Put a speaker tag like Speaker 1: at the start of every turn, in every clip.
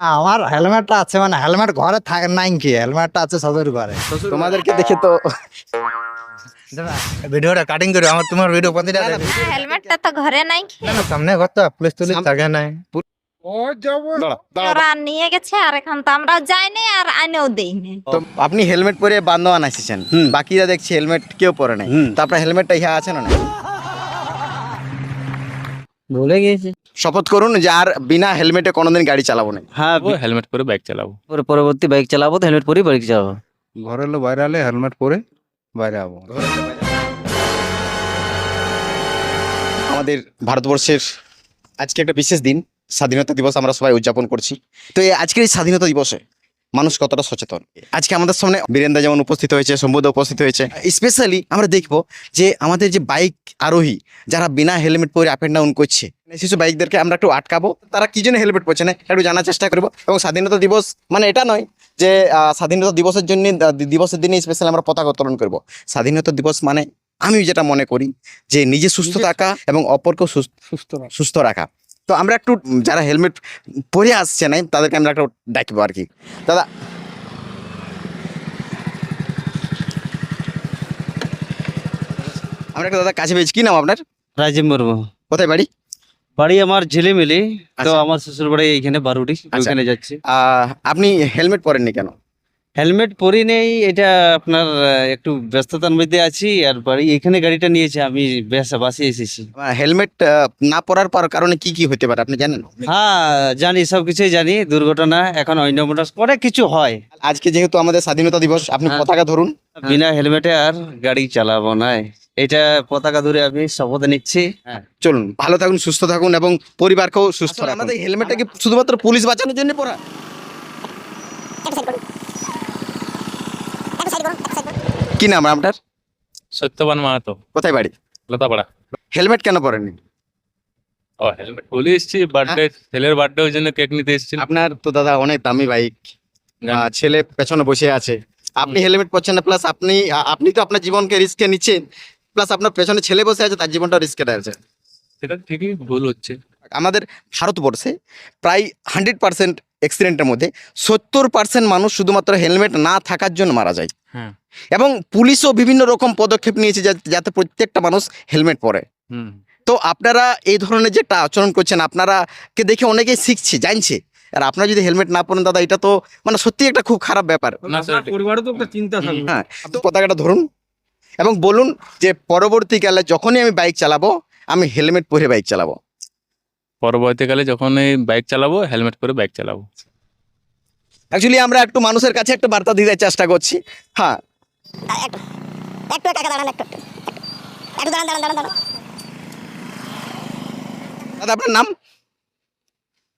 Speaker 1: আমার হেলমেটটা আছে মানে হেলমেট ঘরে থাকে নাই কি? হেলমেটটা আছে সবের ঘরে।
Speaker 2: তোমাদেরকে দেখে তো
Speaker 1: ভিডিওটা কাটিং করে আমার তোমার ভিডিও প্রতিটা
Speaker 3: হেলমেটটা তো ঘরে নাই কি?
Speaker 1: না, না, সামনে ঘর তো পুলিশ তুলিশ থাকে নাই।
Speaker 2: দাঁড়া, দাঁড়া।
Speaker 3: ওরা নিয়ে গেছে আর এখন তো আমরাও যাইনি আর আনেও দেইনি
Speaker 2: তো আপনি হেলমেট পরে বান্দোয়ান আসেছেন। বাকিরা দেখছি হেলমেট কেউ পরে নাই। তো আপনার হেলমেটটা ইহা আছে না?
Speaker 4: ভুলে গিয়েছি।
Speaker 2: শপথ করুন যে আর বিনা হেলমেটে কোনোদিন গাড়ি চালাবো না।
Speaker 4: হ্যাঁ
Speaker 5: ও হেলমেট পরে বাইক চালাবো।
Speaker 4: পরে পরবর্তী বাইক চালাবো তো হেলমেট পরেই বাইক চালাবো।
Speaker 6: ঘরে এলো বাইরে আলে হেলমেট পরে বাইরে আবো।
Speaker 2: আমাদের ভারতবর্ষের আজকে একটা বিশেষ দিন স্বাধীনতা দিবস আমরা সবাই উদযাপন করছি। তো এই আজকের এই স্বাধীনতা দিবসে মানুষ কতটা সচেতন? আজকে আমাদের সামনে বীরেন্দা যেমন উপস্থিত হয়েছে সম্বুদ উপস্থিত হয়েছে। স্পেশালি আমরা দেখব যে আমাদের যে বাইক আরোহী যারা বিনা হেলমেট পরে আপ এন্ড ডাউন করছে শিশু বাইকদেরকে আমরা একটু আটকাবো তারা কি জন্য হেলমেট পরছে না একটু জানার চেষ্টা করব। এবং স্বাধীনতা দিবস মানে এটা নয় যে স্বাধীনতা দিবসের জন্য দিবসের দিনে স্পেশাল আমরা পতাকা উত্তোলন করব। স্বাধীনতা দিবস মানে আমি যেটা মনে করি যে নিজে সুস্থ থাকা এবং অপরকেও সুস্থ
Speaker 6: সুস্থ
Speaker 2: সুস্থ রাখা। তো আমরা একটু যারা হেলমেট পরে আসছে না তাদেরকে আমরা একটু ডাকবো আর কি। দাদা। আমরা একটা দাদা কাছে পেয়েছি। কি নাম আপনার?
Speaker 4: রাজীব মুর্মু।
Speaker 2: কোথায় বাড়ি?
Speaker 4: বাড়ি আমার ঝিলিমিলি। তো
Speaker 2: আচ্ছা।
Speaker 4: আমার শ্বশুর বাড়ি এইখানে বারুটি ওইখানে যাচ্ছি।
Speaker 2: আপনি হেলমেট পরেননি কেন?
Speaker 4: হেলমেট পরি নেই এটা আপনার একটু ব্যস্ততার মধ্যে আছি আর বাড়ি এখানে গাড়িটা নিয়েছে আমি বেশ বাসে এসেছি।
Speaker 2: হেলমেট না পরার পর কারণে কি কি হতে পারে আপনি জানেন?
Speaker 4: হ্যাঁ জানি সব কিছুই জানি দুর্ঘটনা এখন অন্য অনেক কিছু হয়।
Speaker 2: আজকে যেহেতু আমাদের স্বাধীনতা দিবস আপনি
Speaker 4: হ্যাঁ।
Speaker 2: পতাকা ধরুন।
Speaker 4: বিনা হেলমেটে আর গাড়ি চালাবো না। এটা পতাকা ধরে আমি শপথ নিচ্ছি।
Speaker 2: চলুন ভালো থাকুন সুস্থ থাকুন এবং পরিবারকেও সুস্থ রাখুন। আমাদের হেলমেটটা কি শুধুমাত্র পুলিশ বাঁচানোর জন্য পরা। কি নাম আপনার?
Speaker 5: সত্যবান মাহাতো।
Speaker 2: কোথায় বাড়ি?
Speaker 5: লতাপাড়া।
Speaker 2: হেলমেট কেন পরেননি?
Speaker 5: ও হেলমেট বলে এসছি বার্থডে ছেলের বার্থডে ওই জন্য কেক নিতে এসেছিল
Speaker 2: আপনার তো দাদা অনেক দামি বাইক আহ, ছেলে পেছনে বসে আছে। আপনি হেলমেট পরছেন না প্লাস আপনি আপনি তো আপনার জীবনকে রিস্কে নিচ্ছেন। প্লাস আপনার পেছনে ছেলে বসে আছে তার জীবনটা রিস্কে আছে
Speaker 5: সেটা ঠিকই ভুল হচ্ছে।
Speaker 2: আমাদের ভারতবর্ষে প্রায় হান্ড্রেড পার্সেন্ট অ্যাক্সিডেন্টের মধ্যে সত্তর পার্সেন্ট মানুষ শুধুমাত্র হেলমেট না থাকার জন্য মারা যায়।
Speaker 5: হ্যাঁ
Speaker 2: এবং পুলিশও বিভিন্ন রকম পদক্ষেপ নিয়েছে যা- যাতে প্রত্যেকটা মানুষ হেলমেট পরে। তো আপনারা এই ধরনের যে একটা আচরণ করছেন আপনারা কে দেখে অনেকেই শিখছে জানছে। আর আপনারা যদি হেলমেট না পরেন দাদা এটা তো মানে সত্যি একটা খুব খারাপ ব্যাপার। হ্যাঁ তো পতাকাটা ধরুন। এবং বলুন যে পরবর্তীকালে যখনই আমি বাইক চালাবো আমি হেলমেট পরে বাইক চালাবো।
Speaker 5: পরবর্তীকালে যখন এই বাইক চালাবো হেলমেট পরে বাইক চালাবো।
Speaker 2: অ্যাকচুয়ালি আমরা একটু মানুষের কাছে একটা বার্তা দিতে চেষ্টা করছি। হ্যাঁ।
Speaker 7: একটু কাকা দাঁড়ান একটু একটু একটু দাঁড়ান দাঁড়ান দাঁড়ান দাঁড়ান
Speaker 2: দাদা আপনার নাম?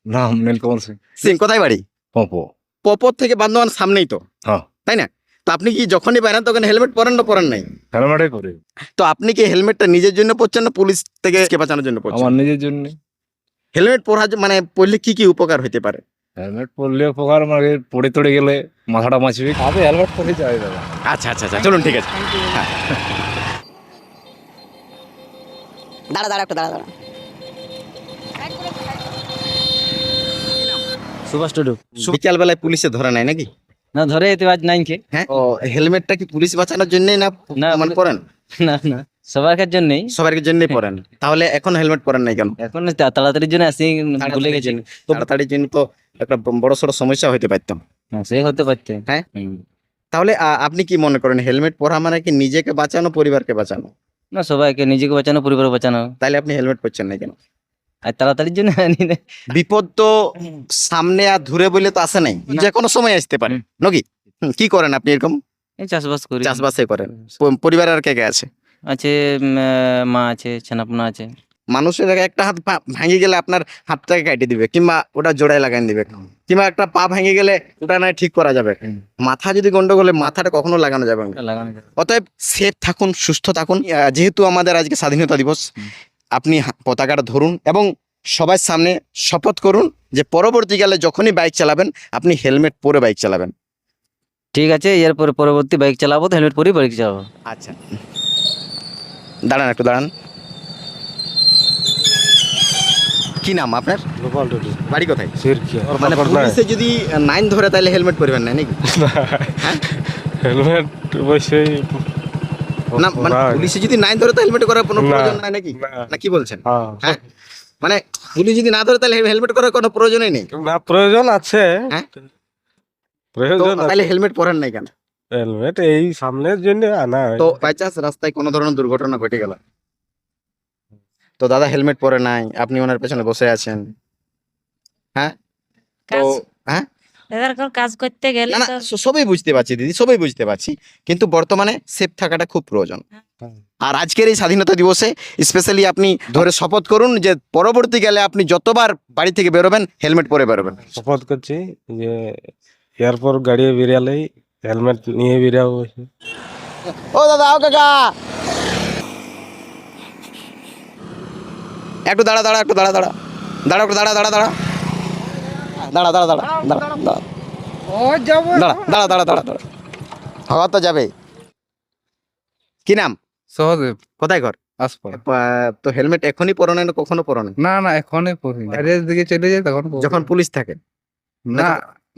Speaker 6: নাম নীলকমল সিং।
Speaker 2: সিং কোথায় বাড়ি?
Speaker 6: পপো।
Speaker 2: পপর থেকে বান্ধবান সামনেই তো।
Speaker 6: হ্যাঁ।
Speaker 2: তাই না? তো আপনি কি যখনই তখন হেলমেট পরেন না পরেন নাই? তো আপনি কি হেলমেটটা নিজের জন্য পরছেন না পুলিশ থেকে বাঁচানোর জন্য পরছেন?
Speaker 6: আমার নিজের জন্য
Speaker 2: হেলমেট পরা মানে পরলে কি কি উপকার হতে পারে?
Speaker 6: হেলমেট পরলে উপকার মানে পড়ে তড়ে গেলে মাথাটা বাঁচবে আমি হেলমেট পরে যাই দাদা।
Speaker 2: আচ্ছা আচ্ছা আচ্ছা চলুন ঠিক আছে।
Speaker 7: দাঁড়া দাঁড়া একটু দাঁড়া দাঁড়া।
Speaker 4: সুভাষ টুডু
Speaker 2: বিকাল বেলায় পুলিশে ধরে নাই নাকি?
Speaker 4: না ধরে এতে আজ নাই কে
Speaker 2: হ্যাঁ? ও হেলমেটটা কি পুলিশ বাঁচানোর জন্যই না
Speaker 4: না,
Speaker 2: মানে পরেন
Speaker 4: না না। সবার জন্যই।
Speaker 2: সবার জন্যই পরেন। তাহলে এখন হেলমেট পরেন নাই কেন?
Speaker 4: এখন তাড়াতাড়ির জন্য আসি ভুলে গেছি।
Speaker 2: তাড়াতাড়ির জন্য তো একটা বড় সড়ো সমস্যা হতে পারতাম
Speaker 4: সে হতে পারতে।
Speaker 2: হ্যাঁ? তাহলে আপনি কি মনে করেন হেলমেট পরা মানে কি নিজেকে বাঁচানো পরিবারকে বাঁচানো?
Speaker 4: না সবাইকে নিজেকে বাঁচানো পরিবার বাঁচানো।
Speaker 2: তাহলে আপনি হেলমেট পরছেন না কেন?
Speaker 4: আর তাড়াতাড়ির জন্য আনি না
Speaker 2: বিপদ তো সামনে আর দূরে বলে তো আসে নাই। যে কোনো সময় আসতে পারে। নাকি? কি করেন আপনি এরকম?
Speaker 4: চাষবাস করি।
Speaker 2: চাষবাসে করেন। পরিবারে আর কে কে আছে?
Speaker 4: আছে মা আছে ছেনাপোনা আছে।
Speaker 2: মানুষের একটা হাত ভাঙে গেলে আপনার হাতটাকে কাটিয়ে দিবে কিংবা ওটা জোড়ায় লাগাই দিবে। কিংবা একটা পা ভেঙে গেলে ওটা নয় ঠিক করা যাবে। মাথা যদি গন্ডগোলে মাথাটা কখনো লাগানো যাবে
Speaker 4: লাগানো যাবে।
Speaker 2: অতএব সেফ থাকুন সুস্থ থাকুন। যেহেতু আমাদের আজকে স্বাধীনতা দিবস আপনি পতাকাটা ধরুন এবং সবার সামনে শপথ করুন যে পরবর্তীকালে যখনই বাইক চালাবেন আপনি হেলমেট পরে বাইক চালাবেন।
Speaker 4: ঠিক আছে এরপরে পরবর্তী বাইক চালাবো তো হেলমেট পরেই বাইক চালাবো।
Speaker 2: আচ্ছা। দাঁড়ান একটু দাঁড়ান। কি নাম আপনার?
Speaker 6: গোপাল টুডু
Speaker 2: বাড়ি কোথায়? মানে পুলিশে যদি নাইন ধরে তাহলে হেলমেট পরবেন না নাকি?
Speaker 6: হেলমেট অবশ্যই
Speaker 2: না মানে পুলিশে যদি নাইন ধরে তো হেলমেট করার কোনো প্রয়োজন নাই নাকি?
Speaker 6: না।
Speaker 2: কি বলছেন?
Speaker 6: হ্যাঁ।
Speaker 2: হ্যাঁ? মানে পুলিশ যদি না ধরে তাহলে হেলমেট করার কোনো প্রয়োজনই নেই?
Speaker 6: না প্রয়োজন আছে।
Speaker 2: হ্যাঁ?
Speaker 6: প্রয়োজন
Speaker 2: তাহলে হেলমেট পরেন নাই কেন?
Speaker 6: হেলমেট এই সামনের জন্য আনা
Speaker 2: তো বাই চান্স রাস্তায় কোনো ধরনের দুর্ঘটনা ঘটে গেল? তো দাদা হেলমেট পরে নাই আপনি ওনার পেছনে বসে আছেন। হ্যাঁ? তো হ্যাঁ?
Speaker 3: কোন কাজ করতে গেলে
Speaker 2: না সবই বুঝতে পারছি দিদি সবই বুঝতে পারছি। কিন্তু বর্তমানে সেফ থাকাটা খুব প্রয়োজন।
Speaker 6: হ্যাঁ।
Speaker 2: আর আজকের এই স্বাধীনতা দিবসে স্পেশালি আপনি ধরে শপথ করুন যে পরবর্তীকালে আপনি যতবার বাড়ি থেকে বেরোবেন হেলমেট পরে বেরোবেন।
Speaker 6: শপথ করছি যে এরপর গাড়ি বেরিয়ালেই হেলমেট নিয়ে বেরিয়াবো
Speaker 2: ও দাদা ও কাকা। একটু দাঁড়া দাঁড়া একটু দাঁড়া দাঁড়া। দাঁড়া একটু দাঁড়া দাঁড়া দাঁড়া। দাঁড়া দাঁড়া দাঁড়া দাঁড়া দাঁড়া দাঁড়া। দাঁড়া দাঁড়া দাঁড়া দাঁড়া হওয়া তো যাবে কি নাম?
Speaker 8: সহদেব।
Speaker 2: কোথায় ঘর?
Speaker 8: আসপাড়া
Speaker 2: তো হেলমেট এখনই পরো না কখনো পরো
Speaker 8: না না এখনই বাইরের দিকে চলে যায় তখন
Speaker 2: যখন পুলিশ থাকে।
Speaker 8: না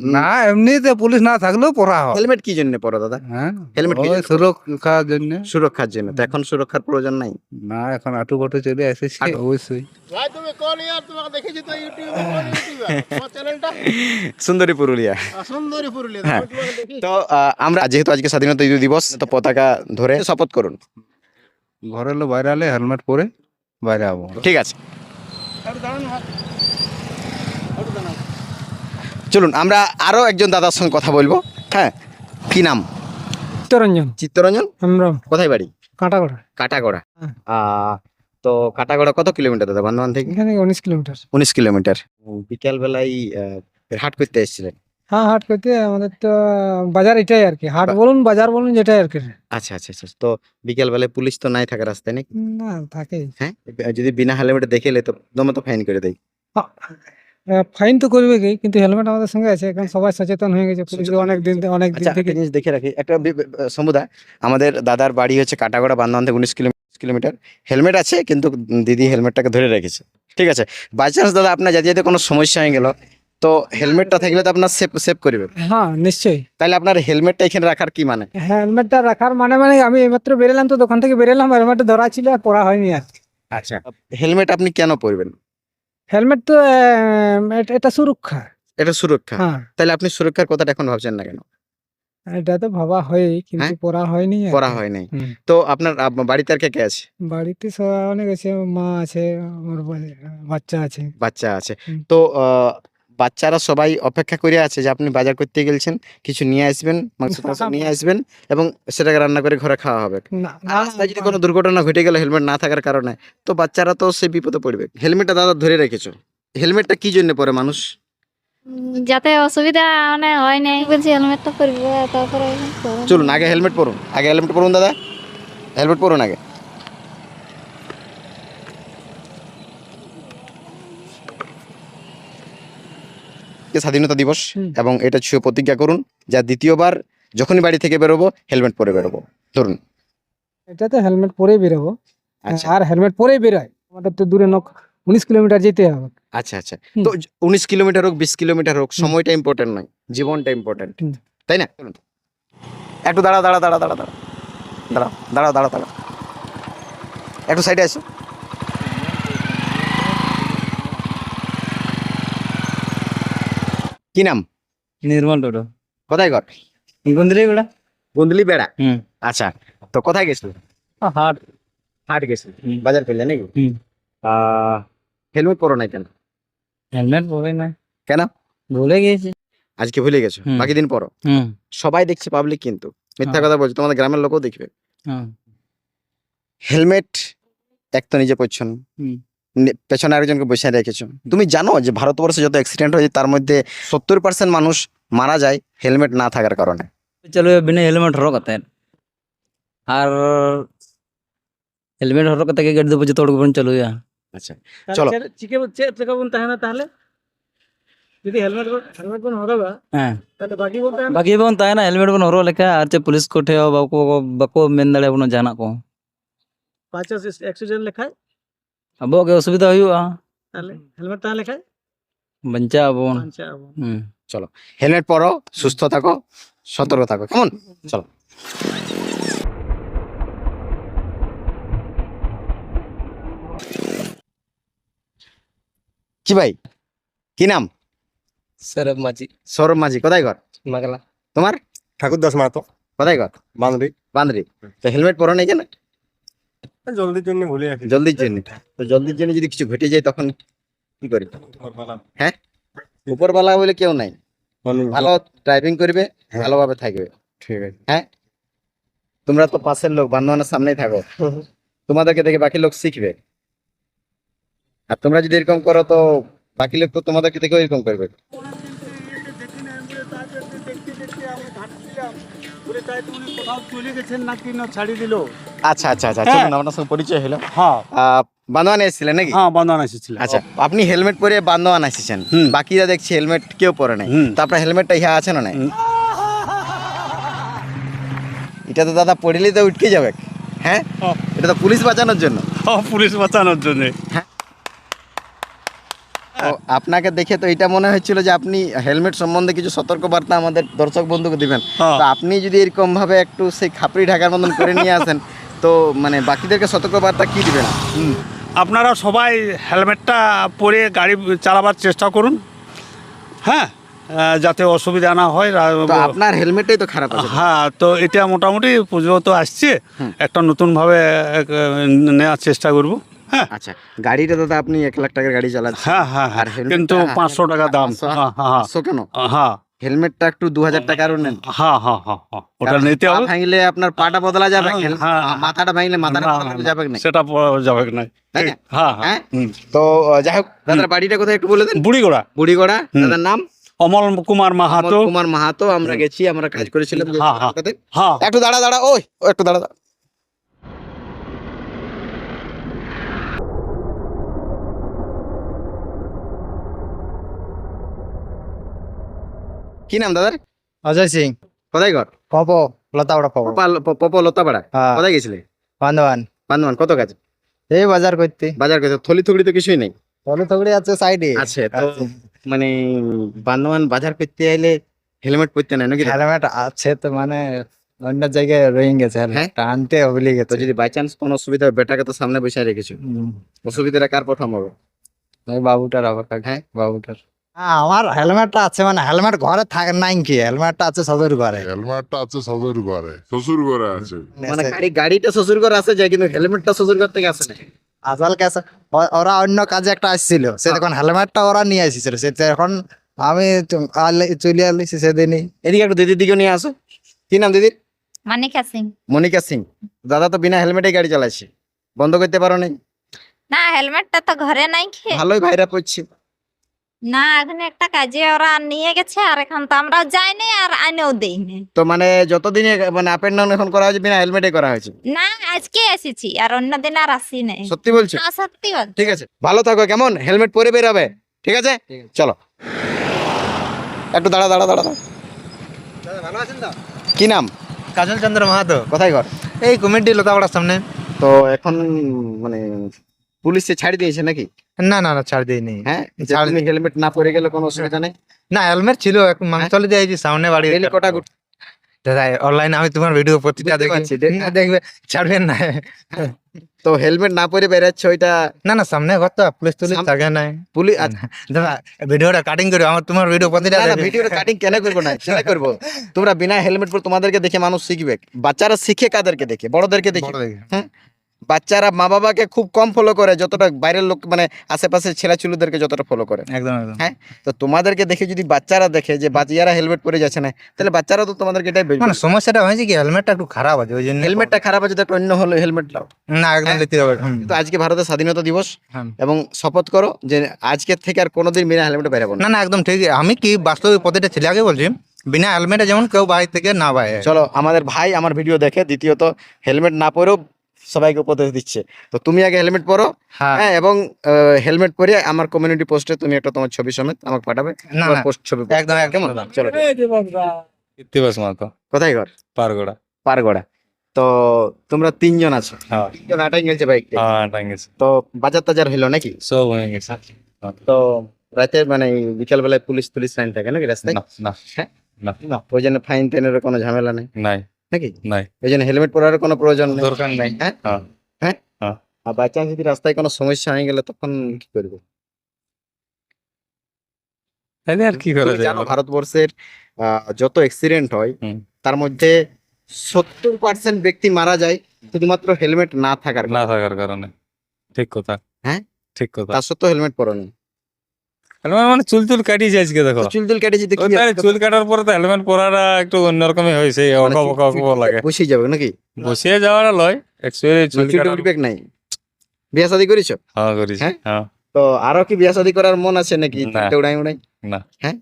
Speaker 8: না এমনিতে পুলিশ না থাকলেও পড়া হয়।
Speaker 2: হেলমেট কি জন্য পরো দাদা?
Speaker 8: হ্যাঁ
Speaker 2: হেলমেট কি?
Speaker 8: সুরক্ষার জন্য।
Speaker 2: সুরক্ষার জন্য। তো এখন সুরক্ষার প্রয়োজন নাই?
Speaker 8: না এখন আটু বটে চলে এসেছি
Speaker 2: আটু-
Speaker 8: অবশ্যই।
Speaker 2: সুন্দরী পুরুলিয়া। সুন্দরী পুরুলিয়া হ্যাঁ। তো আমরা যেহেতু আজকে স্বাধীনতা দিবস তো পতাকা ধরে শপথ করুন।
Speaker 8: ঘরে বাইরে আলে হেলমেট পরে বাইরে যাব
Speaker 2: ঠিক আছে। চলুন আমরা আরও একজন দাদার সঙ্গে কথা বলব। হ্যাঁ কি নাম?
Speaker 9: চিত্তরঞ্জন।
Speaker 2: চিত্তরঞ্জন?
Speaker 9: হেমব্রম।
Speaker 2: কোথায় বাড়ি?
Speaker 9: কাটাগড়া।
Speaker 2: কাটাগড়া।
Speaker 9: হ্যাঁ।
Speaker 2: তো কাটাগড়া কত কিলোমিটার দাদা বর্ধমান থেকে?
Speaker 9: এখানে উনিশ কিলোমিটার।
Speaker 2: উনিশ কিলোমিটার। বিকাল বেলায় হাট করতে এসেছিলেন?
Speaker 9: হ্যাঁ হাট করতে আমাদের তো বাজার এটাই আর কি। হাট বলুন বাজার বলুন যেটাই আর কি।
Speaker 2: আচ্ছা আচ্ছা আচ্ছা তো বিকেল বেলায় পুলিশ তো নাই থাকে রাস্তায় নাকি?
Speaker 9: না থাকে
Speaker 2: হ্যাঁ যদি বিনা হেলমেটে দেখে তো দমে তো ফাইন করে দেয়।
Speaker 9: ফাইন তো করবে কি কিন্তু হেলমেট আমাদের সঙ্গে আছে এখন সবাই সচেতন হয়ে গেছে অনেক দিন অনেক দিন
Speaker 2: আচ্ছা
Speaker 9: থেকে।
Speaker 2: জিনিস দেখে রাখি একটা বি- বি- সমুদা আমাদের দাদার বাড়ি হচ্ছে কাটাগড়া বান্ধবান থেকে উনিশ কিলোমিটার। হেলমেট আছে কিন্তু দিদি হেলমেটটাকে ধরে রেখেছে। ঠিক আছে? বাই চান্স দাদা আপনার যাতে যাতে কোনো সমস্যা হয়ে গেল তো হেলমেটটা থাকলে তো আপনার সেভ সেভ করবে।
Speaker 9: হ্যাঁ নিশ্চয়ই।
Speaker 2: তাহলে আপনার হেলমেটটা এখানে রাখার কি মানে?
Speaker 9: হেলমেটটা রাখার মানে মানে আমি এইমাত্র বেরোলাম তো দোকান থেকে বেরোলাম হেলমেটটা ধরা ছিল আর পড়া হয়নি আর
Speaker 2: আচ্ছা হেলমেট আপনি কেন পরবেন?
Speaker 9: হেলমেট তো এটা- সুরক্ষা।
Speaker 2: এটা সুরক্ষা।
Speaker 9: হ্যাঁ।
Speaker 2: তাহলে আপনি সুরক্ষার কথাটা এখন ভাবছেন না কেন?
Speaker 9: এটা তো ভাবা হয় কিন্তু
Speaker 2: হ্যাঁ?
Speaker 9: পড়া হয়নি
Speaker 2: পড়া। হয়
Speaker 9: হুম।
Speaker 2: তো আপনার বাড়িতে আর কে কে আছে?
Speaker 9: বাড়িতে সবাই অনেক আছে মা আছে আমার বাচ্চা আছে।
Speaker 2: বাচ্চা আছে। তো বাচ্চারা সবাই অপেক্ষা করে আছে যে আপনি বাজার করতে গেলছেন কিছু নিয়ে আসবেন মাংস টাংস নিয়ে আসবেন এবং সেটাকে রান্না করে ঘরে খাওয়া হবে।
Speaker 9: না
Speaker 2: রাস্তায় যদি কোনো দুর্ঘটনা ঘটে গেল হেলমেট না থাকার কারণে তো বাচ্চারা তো সে বিপদে পড়বে। হেলমেটটা দাদা ধরে রেখেছো। হেলমেটটা কি জন্য পরে মানুষ?
Speaker 3: যাতে অসুবিধা মানে হয় নাই বলছি হেলমেটটা পরবো তারপরে
Speaker 2: চলুন আগে হেলমেট পরুন। আগে হেলমেট পরুন দাদা। হেলমেট পরুন আগে। আজকে স্বাধীনতা দিবস এবং এটা ছুঁয়ে প্রতিজ্ঞা করুন যা দ্বিতীয়বার যখনই বাড়ি থেকে বেরোবো হেলমেট পরে বেরোবো। ধরুন।
Speaker 9: এটা তো হেলমেট পরেই বেরোবো।
Speaker 2: আচ্ছা।
Speaker 9: আর হেলমেট পরেই বেরোয়। আমাদের তো দূরে নক উনিশ কিলোমিটার যেতে হবে।
Speaker 2: আচ্ছা আচ্ছা। তো উনিশ কিলোমিটার হোক বিশ কিলোমিটার হোক সময়টা ইম্পর্টেন্ট নয়। জীবনটা ইম্পর্টেন্ট তাই না? একটু দাঁড়া দাঁড়া দাঁড়া দাঁড়া দাঁড়া দাঁড়া দাঁড়া দাঁড়া দাঁড়া একটু সাইডে আসো। কি নাম?
Speaker 4: নির্মল টোটো
Speaker 2: কোথায় ঘর? গুন্দলি বেড়া।
Speaker 4: হুম।
Speaker 2: আচ্ছা তো কোথায় গেছিল?
Speaker 4: হাট।
Speaker 2: হাট গেছিল? বাজার করলে নাকি? হেলমেট পরো নাই কেন?
Speaker 4: হেলমেট পরে না
Speaker 2: কেন?
Speaker 4: ভুলে গিয়েছি।
Speaker 2: আজকে ভুলে গেছো? বাকি দিন পরো।
Speaker 4: হুম।
Speaker 2: সবাই দেখছে পাবলিক কিন্তু। মিথ্যা
Speaker 4: হ্যাঁ।
Speaker 2: কথা বলছো তোমাদের গ্রামের লোকও দেখবে। হেলমেট এক তো নিজে পরছো না।
Speaker 4: হুম।
Speaker 2: নে- পেছনে আরেকজনকে বসে রেখেছো তুমি জানো যে ভারতবর্ষে যত অ্যাক্সিডেন্ট হয় তার মধ্যে সত্তর পার্সেন্ট মানুষ মারা যায় হেলমেট না থাকার কারণে
Speaker 4: চলো বিনা হেলমেট হর কথা আর হেলমেট হর কথা গাড়ি দেবো যত চলো
Speaker 2: আচ্ছা
Speaker 4: पुलिस को को को को को को को को को को को को
Speaker 9: को ᱟᱵᱚᱣᱟᱜ ᱜᱮ ᱚᱥᱩᱵᱤᱫᱟ
Speaker 4: ᱦᱩᱭᱩᱜᱼᱟ ᱛᱟᱦᱞᱮ ᱦᱮᱞᱢᱮᱴ ᱛᱟᱦᱮᱸ
Speaker 9: ᱞᱮᱠᱷᱟᱡ বাঞ্চা আবন বাঞ্চা
Speaker 4: আবন হুম চলো
Speaker 2: হেলমেট পরো সুস্থ থাকো সতর্ক থাকো কেমন চলো কি ভাই কি নাম
Speaker 6: সৌরভ মাঝি
Speaker 2: সৌরভ মাঝি কোথায় ঘর
Speaker 6: মাগলা
Speaker 2: তোমার
Speaker 6: ঠাকুরদাস মাহাতো
Speaker 2: কোথায় ঘর
Speaker 6: বান্দরি
Speaker 2: বান্দরি তো হেলমেট পরো নাই কেন
Speaker 6: জলদির জন্য ভুলে আসি
Speaker 2: জলদির জন্য। তো জলদির জন্য যদি কিছু ঘটে যায় তখন কি করি? হ্যাঁ? উপরওয়ালা বলে কেউ নাই। ভালো ড্রাইভিং করবে ভালোভাবে থাকবে।
Speaker 6: ঠিক আছে।
Speaker 2: হ্যাঁ? তোমরা তো পাশের লোক বান্ধবানের সামনেই থাকো। তোমাদেরকে দেখে বাকি লোক শিখবে। আর তোমরা যদি এরকম করো তো বাকি লোক তো তোমাদেরকে দেখে এরকম করবে। আচ্ছা আচ্ছা আচ্ছা চলুন আপনার সঙ্গে পরিচয় হলো।
Speaker 4: হ্যাঁ।
Speaker 2: বান্দোয়ান এসেছিলেন নাকি?
Speaker 4: হ্যাঁ এসেছিল
Speaker 2: আচ্ছা আপনি হেলমেট পরে বান্দোয়ান এসেছেন। বাকিরা দেখছি হেলমেট কেউ পরে নাই।
Speaker 4: হুম।
Speaker 2: তো আপনার হেলমেটটা ইহা আছে না নাই? এটা তো দাদা পড়লে তো উঠকে যাবে। হ্যাঁ?
Speaker 4: হ্যাঁ।
Speaker 2: এটা তো পুলিশ বাঁচানোর জন্য।
Speaker 4: পুলিশ বাঁচানোর জন্য।
Speaker 2: তো আপনাকে দেখে তো এটা মনে হচ্ছিল যে আপনি হেলমেট সম্বন্ধে কিছু সতর্কবার্তা আমাদের দর্শক বন্ধুকে দিবেন।
Speaker 4: হ্যাঁ।
Speaker 2: তো আপনি যদি এরকম ভাবে একটু সেই খাপড়ি ঢাকার মতন করে নিয়ে আসেন তো মানে বাকিদেরকে সতর্কবার্তা কি দিবেন?
Speaker 10: আপনারা সবাই হেলমেটটা পরে গাড়ি চালাবার চেষ্টা করুন। হ্যাঁ যাতে অসুবিধা না হয়।
Speaker 2: আপনার হেলমেটটাই তো খারাপ
Speaker 10: হ্যাঁ তো এটা মোটামুটি পুজো তো আসছে। একটা নতুনভাবে নেওয়ার চেষ্টা করব। হ্যাঁ।
Speaker 2: আচ্ছা গাড়িটা দাদা আপনি এক লাখ টাকার গাড়ি চালাচ্ছেন।
Speaker 10: হ্যাঁ হ্যাঁ হ্যাঁ।
Speaker 2: আর
Speaker 10: কিন্তু
Speaker 2: টা-
Speaker 10: পাঁচশো টাকা দাম।
Speaker 2: পাঁচশো?
Speaker 10: হ্যাঁ হ্যাঁ
Speaker 2: পাঁচশো কেন?
Speaker 10: হ্যাঁ।
Speaker 2: হেলমেটটা একটু দু হাজার টাকারও নেন।
Speaker 10: হ্যাঁ হ্যাঁ হ্যাঁ হ্যাঁ। ওটা নিতে হবে।
Speaker 2: ভাঙলে আপনার পাটা বদলা যাবে।
Speaker 10: হ্যাঁ, হ্যাঁ।
Speaker 2: মাথাটা ভাঙলে মাথাটা বদলা যাবে না
Speaker 10: সেটা যাবে না? হ্যাঁ হ্যাঁ।
Speaker 2: হ্যাঁ? তো যাই হোক দাদার বাড়িটা কোথায় একটু বলে দেন?
Speaker 10: বুড়িগোড়া।
Speaker 2: বুড়িগড়া দাদার নাম?
Speaker 10: অমল কুমার মাহাতো।
Speaker 2: কুমার মাহাতো আমরা গেছি আমরা কাজ করেছিলাম।
Speaker 10: হ্যাঁ, হ্যাঁ। হ্যাঁ।
Speaker 2: একটু দাঁড়া দাঁড়া ওই একটু দাঁড়া দাঁড়া। কি নাম দাদার?
Speaker 1: অজয় সিং।
Speaker 2: কোথায় ঘর?
Speaker 1: পপ লতাবড়া পপ।
Speaker 2: পপ লতাপাড়া?
Speaker 1: হ্যাঁ।
Speaker 2: কোথায় গেছিলে?
Speaker 1: বান্ধবান
Speaker 2: বান্ধবান কত কাছে
Speaker 1: এই বাজার করতে।
Speaker 2: বাজার কাছে থলি থুগড়ি তো কিছুই নেই?
Speaker 1: তলে তগড়ি আছে সাইডে
Speaker 2: আছে তো মানে বান্ধবান বাজার করতে এলে হেলমেট পরতে নাই নাকি?
Speaker 1: হেলমেট আছে তো মানে অন্য জায়গায় রয়ে গেছে? হেলমেটটা আনতে ভুলে গেছে
Speaker 2: যদি বাই চান্স কোনো অসুবিধা হয় বেটাকে তো সামনে বসে রেখেছো। অসুবিধাটা কার প্রথম হবে?
Speaker 1: বাবুটার আবার
Speaker 2: হ্যাঁ?
Speaker 1: বাবুটার। আমার হেলমেটটা আছে মানে হেলমেট ঘরে থাকে নাই কি? হেলমেটটা আছে সদর ঘরে।
Speaker 11: হেলমেটটা আছে শ্বশুর ঘরে। শ্বশুর ঘরে আছে।
Speaker 2: মানে গাড়ি গাড়িটা শ্বশুর ঘর আসে যায় কিন্তু হেলমেটটা শ্বশুর ঘর থেকে আসে না
Speaker 1: আসল কেস। ওরা অন্য কাজে একটা আসছিল। সে। তখন হেলমেটটা ওরা নিয়ে আসছিল। সে এখন আমি চলে আসছি সেদিনই।
Speaker 2: এদিকে একটু দিদির দিকে নিয়ে আসো। কি নাম দিদির?
Speaker 3: মানিকা সিং।
Speaker 2: মনিকা সিং। দাদা তো বিনা হেলমেটে গাড়ি চালাচ্ছে বন্ধ করতে পারো নাই?
Speaker 3: না হেলমেটটা তো ঘরে নাই
Speaker 2: ভালোই ভাইরা পড়ছে।
Speaker 3: না এখন একটা কাজে ওরা নিয়ে গেছে আর এখন তো আমরাও যাইনি আর আনেও দেইনি
Speaker 2: তো মানে যতদিনে মানে আপ এন্ড ডাউন এখন করা হয়েছে বিনা হেলমেটে করা হয়েছে?
Speaker 3: না আজকে এসেছি আর অন্য দিন আর আসি নাই।
Speaker 2: সত্যি বলছো?
Speaker 3: না সত্যি বল
Speaker 2: ঠিক আছে ভালো থাকো কেমন? হেলমেট পরে বেরোবে ঠিক আছে? চলো। একটু দাঁড়া দাঁড়া দাঁড়া দাঁড়া।
Speaker 1: ভালো আছেন তো?
Speaker 2: কি নাম?
Speaker 1: কাজল চন্দ্র মাহাতো।
Speaker 2: কোথায় ঘর?
Speaker 1: এই কমিটি লতাপাড়ার সামনে।
Speaker 2: তো এখন মানে পুলিশে ছাড়ি দিয়েছে নাকি?
Speaker 1: না না না ছাড় দিইনি
Speaker 2: হ্যাঁ তুমি হেলমেট না পরে গেলে কোনো অসুবিধা নেই?
Speaker 1: না হেলমেট ছিল এখন মাংস চলে দিয়েছি সামনে বাড়ি
Speaker 2: ডেলি কটা
Speaker 1: দাদা অনলাইনে আমি তোমার ভিডিও প্রতিটা
Speaker 2: বুঝতে
Speaker 1: দেখি।
Speaker 2: পারছি, দেখ-
Speaker 1: না দেখবে ছাড়বেন না।
Speaker 2: তো হেলমেট না পরে বেরোচ্ছে ওইটা?
Speaker 1: না না সামনে ঘর তো পুলিশ তুলিশ থাকে না
Speaker 2: পুলিশ
Speaker 1: দাদা ভিডিওটা কাটিং করে আমার তোমার ভিডিও প্রতিটা দেখি।
Speaker 2: ভিডিওটা কাটিং কেন করব না? কেন করব। তোমরা বিনা হেলমেট পরে তোমাদেরকে দেখে মানুষ শিখবে। বাচ্চারা শিখে কাদেরকে দেখে? বড়দেরকে দেখে?
Speaker 1: দেখি।
Speaker 2: বাচ্চারা মা বাবাকে খুব কম ফলো করে যতটা বাইরের লোক মানে আশেপাশে ছেলে চুলুদেরকে যতটা ফলো করে।
Speaker 1: একদম একদম।
Speaker 2: হ্যাঁ? তো তোমাদেরকে দেখে যদি বাচ্চারা দেখে যে বাচ্চারা হেলমেট পরে যাচ্ছে না তাহলে বাচ্চারা তো তোমাদেরকে এটাই
Speaker 1: মানে সমস্যাটা হয়েছে কি হেলমেটটা একটু খারাপ আছে ওই জন্য
Speaker 2: হেলমেটটা খারাপ আছে তো অন্য হলো হেলমেট লাও
Speaker 1: না একদম
Speaker 2: হ্যাঁ।
Speaker 1: হবে
Speaker 2: তো আজকে ভারতের স্বাধীনতা দিবস। এবং শপথ করো যে আজকের থেকে আর কোনোদিন বিনা হেলমেটে বেরাবো না।
Speaker 1: না না একদম ঠিক আমি কি বাস্তবে প্রতিটা আগে বলছি বিনা হেলমেটে যেমন কেউ বাড়ি থেকে না বাইরে।
Speaker 2: চলো আমাদের ভাই আমার ভিডিও দেখে দ্বিতীয়ত হেলমেট না পরেও সবাইকে উপদেশ দিচ্ছে। তো তুমি আগে হেলমেট পরো
Speaker 1: হ্যাঁ।
Speaker 2: হ্যাঁ এবং হেলমেট পরে আমার কমিউনিটি পোস্টে তুমি একটা তোমার ছবি সমেত আমাকে পাঠাবে
Speaker 1: না
Speaker 2: পোস্ট ছবি
Speaker 1: একদম একদম।
Speaker 2: চলো।
Speaker 6: ইতিবাস মাহাতো
Speaker 2: কোথায় ঘর?
Speaker 6: পারগোড়া।
Speaker 2: পারগড়া। তো তোমরা তিনজন আছো।
Speaker 5: হ্যাঁ।
Speaker 2: তিনজন আটাই গেছে বাইকটা
Speaker 5: হ্যাঁ
Speaker 2: তো বাজার টাজার হলো নাকি?
Speaker 5: সব হয়ে গেছে।
Speaker 2: তো রাতে মানে বিকাল বেলায় পুলিশ পুলিশ লাইন থাকে নাকি রাস্তায়?
Speaker 5: না না।
Speaker 2: হ্যাঁ?
Speaker 5: না।
Speaker 2: না ওই জন্য ফাইন টাইনের কোনো ঝামেলা নেই?
Speaker 5: নাই।
Speaker 2: নাকি?
Speaker 5: নাই।
Speaker 2: ওই জন্য হেলমেট পরার কোনো প্রয়োজন নেই।
Speaker 5: দরকার নাই।
Speaker 2: হ্যাঁ?
Speaker 5: হ্যাঁ।
Speaker 2: আর বাই চান্স যদি রাস্তায় কোনো সমস্যা হয়ে গেলে তখন কি করব?
Speaker 5: তাহলে আর কি করা যায়?
Speaker 2: জানো ভারতবর্ষের আহ, যত অ্যাক্সিডেন্ট হয় তার মধ্যে সত্তর পার্সেন্ট ব্যক্তি মারা যায় শুধুমাত্র হেলমেট না থাকার
Speaker 5: না
Speaker 2: কারণে।
Speaker 5: থাকার কারণে। ঠিক কথা।
Speaker 2: হ্যাঁ?
Speaker 5: ঠিক কথা।
Speaker 2: তার সত্ত্বেও হেলমেট পরনি।
Speaker 5: হেলমেট মানে চুল চুল কাটিয়েছে আজকে দেখো।
Speaker 2: চুল চুল কেটে যেতে
Speaker 5: ওই তাহলে চুল কাটার পরে তো হেলমেট পরাটা একটু অন্যরকমই হয়েছে অকা বকা বকা লাগে।
Speaker 2: বসে যাবে নাকি?
Speaker 5: বসিয়ে যাওয়ার লয় অ্যাকচুয়ালি চুল
Speaker 2: চুল
Speaker 5: কাটার
Speaker 2: উঠবে নাই। বিয়া শাদী করেছ?
Speaker 5: হ্যাঁ করিস
Speaker 2: হ্যাঁ?
Speaker 5: হ্যাঁ।
Speaker 2: তো আরও কি বিয়া শাদী করার মন আছে নাকি। উড়াই উড়াই?
Speaker 5: না।
Speaker 2: হ্যাঁ?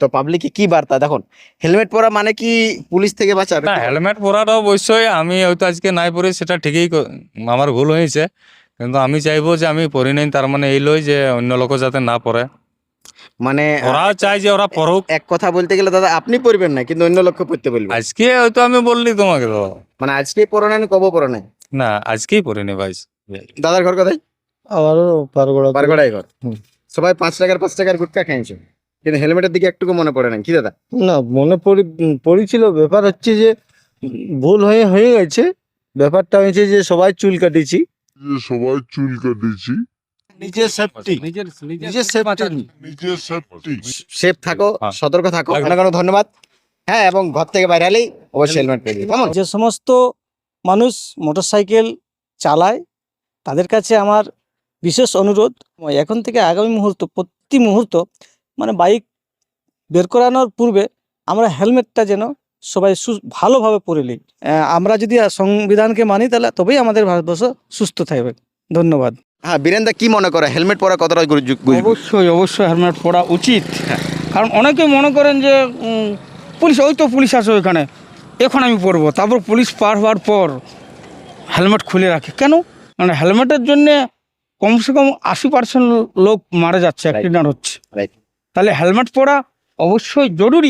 Speaker 2: তো পাবলিকে কি বার্তা? দেখুন হেলমেট পরা মানে কি পুলিশ থেকে বাঁচার
Speaker 5: না হেলমেট পরাটা অবশ্যই আমি হয়তো আজকে নাই পরে সেটা ঠিকই আমার ভুল হয়েছে। কিন্তু আমি চাইব যে আমি পরি নাই তার মানে এই লই যে অন্য লোক যাতে না পরে।
Speaker 2: মানে
Speaker 5: ওরা চাই যে ওরা পড়ুক।
Speaker 2: এক কথা বলতে গেলে দাদা আপনি পড়বেন না কিন্তু অন্য লক্ষ্য পড়তে বলবেন।
Speaker 5: আজকে হয়তো আমি বললি তোমাকে তো।
Speaker 2: মানে আজকে পড়ো না কবে পড়ো নাই?
Speaker 5: না আজকেই পড়িনি ভাই।
Speaker 2: দাদার ঘর কোথায়?
Speaker 12: আমারও পারগোড়া।
Speaker 2: বারগড়াই ঘর। সবাই পাঁচ টাকার পাঁচ টাকার গুটকা খাইছো কিন্তু হেলমেটের দিকে একটুকু মনে পড়ে না কি দাদা?
Speaker 12: না মনে পড়ি পড়েছিল। ব্যাপার হচ্ছে যে ভুল হয়ে হয়ে গেছে। ব্যাপারটা হয়েছে যে সবাই চুল কাটিয়েছি
Speaker 11: যে সবাই চুল কাটেছি।
Speaker 12: নিজের সেফটি
Speaker 13: নিজের
Speaker 12: নিজের সেফটি
Speaker 11: নিজের সেফটি
Speaker 2: সেফ থাকো
Speaker 5: হ্যাঁ।
Speaker 2: সতর্ক থাকো। অনেক ধন্যবাদ। হ্যাঁ এবং ঘর থেকে বাইরে এলেই অবশ্যই হেলমেট কেমন?
Speaker 14: যে সমস্ত মানুষ মোটরসাইকেল চালায় তাদের কাছে আমার বিশেষ অনুরোধ এখন থেকে আগামী মুহূর্ত প্রতি মুহূর্ত মানে বাইক বের করানোর পূর্বে আমরা হেলমেটটা যেন সবাই সু- ভালোভাবে পরে নিই। আমরা যদি সংবিধানকে মানি তাহলে তবেই আমাদের ভারতবর্ষ সুস্থ থাকবে। ধন্যবাদ।
Speaker 2: হ্যাঁ বীরেন্দা কি মনে করে? হেলমেট পরা কতটা
Speaker 14: অবশ্যই অবশ্যই হেলমেট পরা উচিত। কারণ অনেকে মনে করেন যে পুলিশ ওই তো পুলিশ আছে ওইখানে। এখন আমি পরবো। তারপর পুলিশ পার হওয়ার পর হেলমেট খুলে রাখে। কেন? মানে হেলমেটের জন্যে কমসে কম আশি পার্সেন্ট লোক মারা যাচ্ছে অ্যাক্সিডেন্ট হচ্ছে. তাহলে হেলমেট পরা অবশ্যই জরুরি।